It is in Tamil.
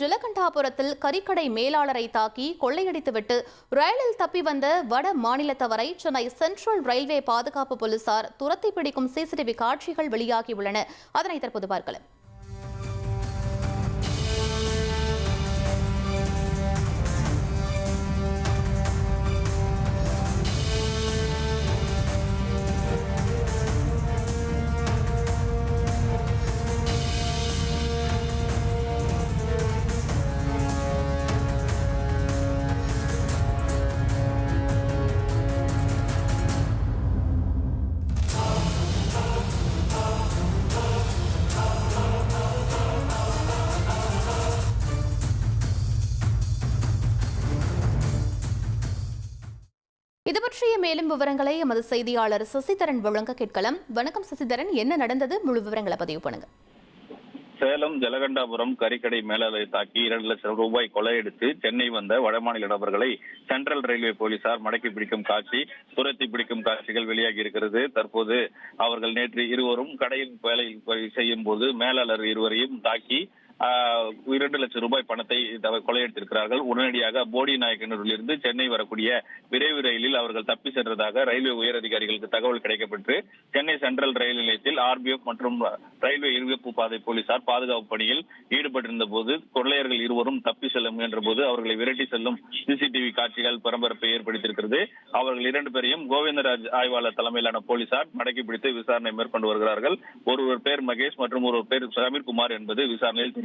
ஜலகண்டாபுரத்தில் கறிக்கடை மேலாளரை தாக்கி கொள்ளையடித்துவிட்டு ரயிலில் தப்பி வந்த வட மாநிலத்தவரை சென்னை சென்ட்ரல் ரயில்வே பாதுகாப்பு போலீசார் துரத்தி பிடிக்கும் சிசிடிவி காட்சிகள் வெளியாகியுள்ளன. அதனை தற்போது பார்க்கலாம். பற்றிய மேலும் விவரங்களை எமது செய்தியாளர் சசிதரன் வழங்க கேட்கலாம். வணக்கம் சசிதரன் என்ன நடந்தது? முழு விவரங்களை பதிவு பண்ணுங்க. சேலம் ஜலகண்டாபுரம் கறிக்கடை மேலாளரை தாக்கி இரண்டு லட்சம் ரூபாய் கொள்ளையடித்து சென்னை வந்த வடமாநில நபர்களை சென்ட்ரல் ரயில்வே போலீசார் மடக்கி பிடிக்கும் காட்சி துரத்தி பிடிக்கும் காட்சிகள் வெளியாகி இருக்கிறது. தற்போது அவர்கள் நேற்று இருவரும் கடையில் வேலையில் செய்யும் போது மேலாளர் இருவரையும் தாக்கி இரண்டு லட்சம் ரூபாய் பணத்தை தவ- கொள்ளையடித்திருக்கிறார்கள். உடனடியாக போடி நாயக்கனூரிலிருந்து சென்னை வரக்கூடிய விரைவு ரயிலில் அவர்கள் தப்பி சென்றதாக ரயில்வே உயர் அதிகாரிகளுக்கு தகவல் கிடைக்கப்பட்டு சென்னை சென்ட்ரல் ரயில் நிலையத்தில் ஆர்பிஎஃப் மற்றும் ரயில்வே இருவேப்பு பாதை போலீசார் பாதுகாப்பு பணியில் ஈடுபட்டிருந்த போது கொள்ளையர்கள் இருவரும் தப்பி செல்ல முயன்ற போது அவர்களை விரட்டி செல்லும் சிசிடிவி காட்சிகள் பரபரப்பை ஏற்படுத்தியிருக்கிறது. அவர்கள் இரண்டு பேரையும் கோவிந்தராஜ் ஆய்வாளர் தலைமையிலான போலீசார் மடக்கி பிடித்து விசாரணை மேற்கொண்டு வருகிறார்கள். ஒருவர் பேர் மகேஷ் மற்றும் ஒருவர் பேர் சமீர்குமார் என்பது விசாரணையில்